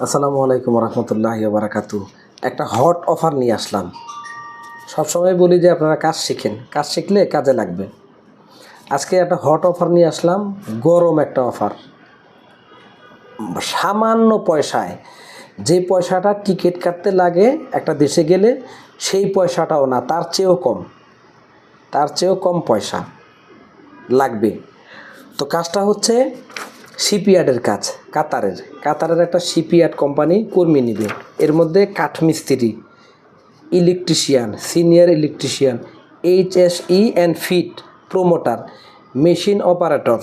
আসসালামু আলাইকুম রহমতুল্লাহ বারাকাতু একটা হট অফার নিয়ে আসলাম। সবসময় বলি যে আপনারা কাজ শিখেন। কাজ শিখলে কাজে লাগবে। আজকে একটা হট অফার নিয়ে আসলাম। গরম একটা অফার। সামান্য পয়সায়। যে পয়সাটা টিকিট কাটতে লাগে একটা দেশে গেলে, সেই পয়সাটাও না, তার চেয়েও কম। তার চেয়েও কম পয়সা লাগবে। তো কাজটা হচ্ছে শিপইয়ার্ডের কাজ, কাতারের। কাতারের একটা শিপইয়ার্ড কোম্পানি কর্মী নেবে। এর মধ্যে কাঠমিস্ত্রি, electrician, senior electrician H S E and fit promoter, machine operator,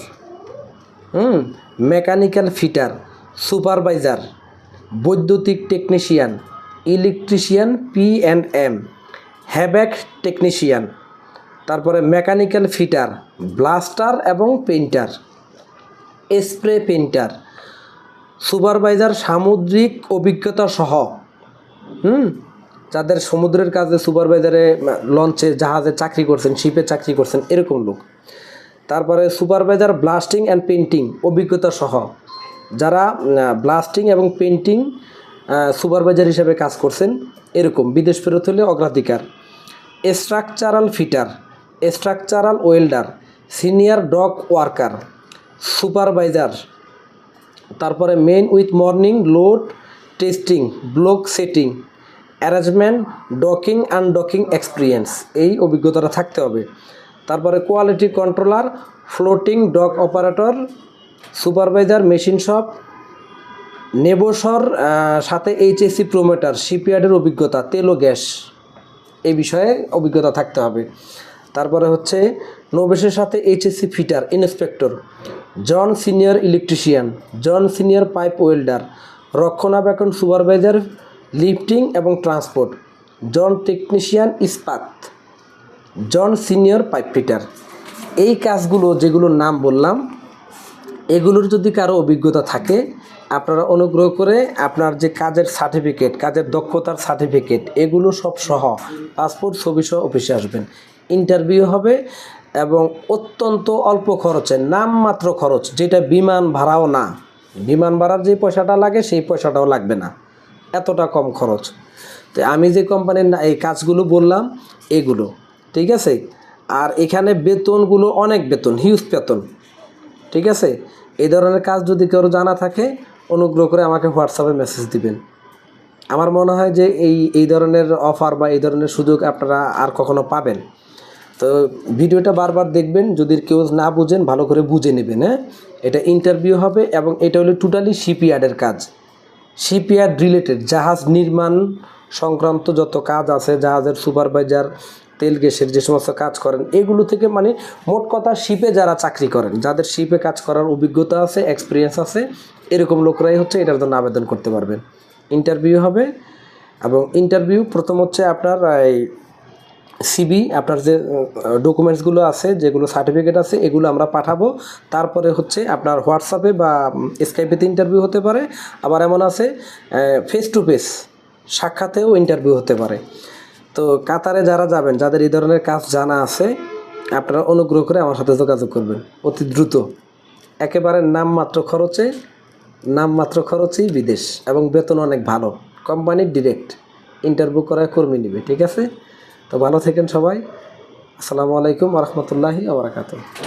hmm, mechanical fitter, supervisor, বৈদ্যুতিক technician, electrician, P and M হ্যাব্যাক technician, তারপরে মেকানিক্যাল ফিটার, ব্লাস্টার এবং পেইন্টার। স্প্রে পেইন্টার সুপারভাইজার সামুদ্রিক অভিজ্ঞতা সহ, হুম? যাদের সমুদ্রের কাজে সুপারভাইজারে লঞ্চে জাহাজে চাকরি করছেন শিপে চাকরি করছেন, এরকম লোক। তারপরে সুপারভাইজার ব্লাস্টিং অ্যান্ড পেন্টিং অভিজ্ঞতা সহ, যারা ব্লাস্টিং এবং পেন্টিং সুপারভাইজার হিসেবে কাজ করছেন, এরকম। বিদেশ ফেরত হলে অগ্রাধিকার। Structural fitter structural welder senior dock worker supervisor. তারপরে men with morning load testing block setting arrangement docking and docking experience এই অভিজ্ঞতাটা থাকতে হবে। তারপরে quality controller floating dock operator supervisor machine shop নেবোসর সাথে এইচএসসি প্রোমোটার শিপইয়ার্ডের অভিজ্ঞতা, তেল ও গ্যাস। এই বিষয়ে অভিজ্ঞতা থাকতে হবে। তারপরে হচ্ছে নবেশের সাথে এইচএসসি ফিটার ইন্সপেক্টর জন সিনিয়র ইলেকট্রিশিয়ান জন সিনিয়র পাইপ ওয়েল্ডার রক্ষণাবেক্ষণ সুপারভাইজার লিফটিং এবং ট্রান্সপোর্ট জন টেকনিশিয়ান ইস্পাত জন সিনিয়র পাইপ ফিটার এই কাজগুলো যেগুলোর নাম বললাম, এগুলোর যদি কারও অভিজ্ঞতা থাকে, আপনারা অনুগ্রহ করে আপনার যে কাজের সার্টিফিকেট কাজের দক্ষতার সার্টিফিকেট এগুলো সব সহ পাসপোর্ট ছবি সহ অফিসে আসবেন। ইন্টারভিউ হবে এবং অত্যন্ত অল্প খরচে, নামমাত্র খরচ, যেটা বিমান ভাড়াও না। বিমান ভাড়ার যে পয়সাটা লাগে, সেই পয়সাটাও লাগবে না। এতটা কম খরচ। তো আমি যে কোম্পানির এই কাজগুলো বললাম, এগুলো, ঠিক আছে? আর এখানে বেতনগুলো অনেক বেতন হিউজ বেতন, ঠিক আছে? এই ধরনের কাজ যদি কেউ জানা থাকে, অনুগ্রহ করে আমাকে হোয়াটসঅ্যাপে মেসেজ দিবেন। আমার মনে হয় যে এই এই ধরনের অফার বা এই ধরনের সুযোগ আপনারা আর কখনো পাবেন। তো ভিডিওটা বারবার দেখবেন, যদি কেউ না বুঝেন, ভালো করে বুঝে নেবেন হ্যাঁ? এটা ইন্টারভিউ হবে এবং এটা হলো টোটালি শিপইয়ার্ডের কাজ। শিপইয়ার্ড রিলেটেড জাহাজ নির্মাণ সংক্রান্ত যত কাজ আছে, জাহাজের সুপারভাইজার তেল, গ্যাসের যে সমস্ত কাজ করেন, এগুলো থেকে মানে মোট কথা শিপে যারা চাকরি করেন, যাদের শিপে কাজ করার অভিজ্ঞতা আছে এক্সপিরিয়েন্স আছে, এরকম লোকরাই হচ্ছে এটার জন্য আবেদন করতে পারবেন। ইন্টারভিউ হবে এবং ইন্টারভিউ প্রথম হচ্ছে আপনার এই সিবি আপনার যে ডকুমেন্টসগুলো আছে, যেগুলো সার্টিফিকেট আছে, এগুলো আমরা পাঠাবো। তারপরে হচ্ছে আপনার হোয়াটসঅ্যাপে বা স্কাইপেতে ইন্টারভিউ হতে পারে। আবার এমন আছে ফেস টু ফেস সাক্ষাতেও ইন্টারভিউ হতে পারে। তো কাতারে যারা যাবেন, যাদের এই ধরনের কাজ জানা আছে, আপনারা অনুগ্রহ করে আমার সাথে যোগাযোগ করবেন। অতি দ্রুত। একেবারে নামমাত্র খরচে, নামমাত্র খরচেই বিদেশ এবং বেতন অনেক ভালো। কোম্পানির ডিরেক্ট ইন্টারভিউ করায় কর্মী নেবে, ঠিক আছে? তো ভালো থাকেন সবাই। আসসালামু আলাইকুম রহমতুল্লাহি আবরাকাতু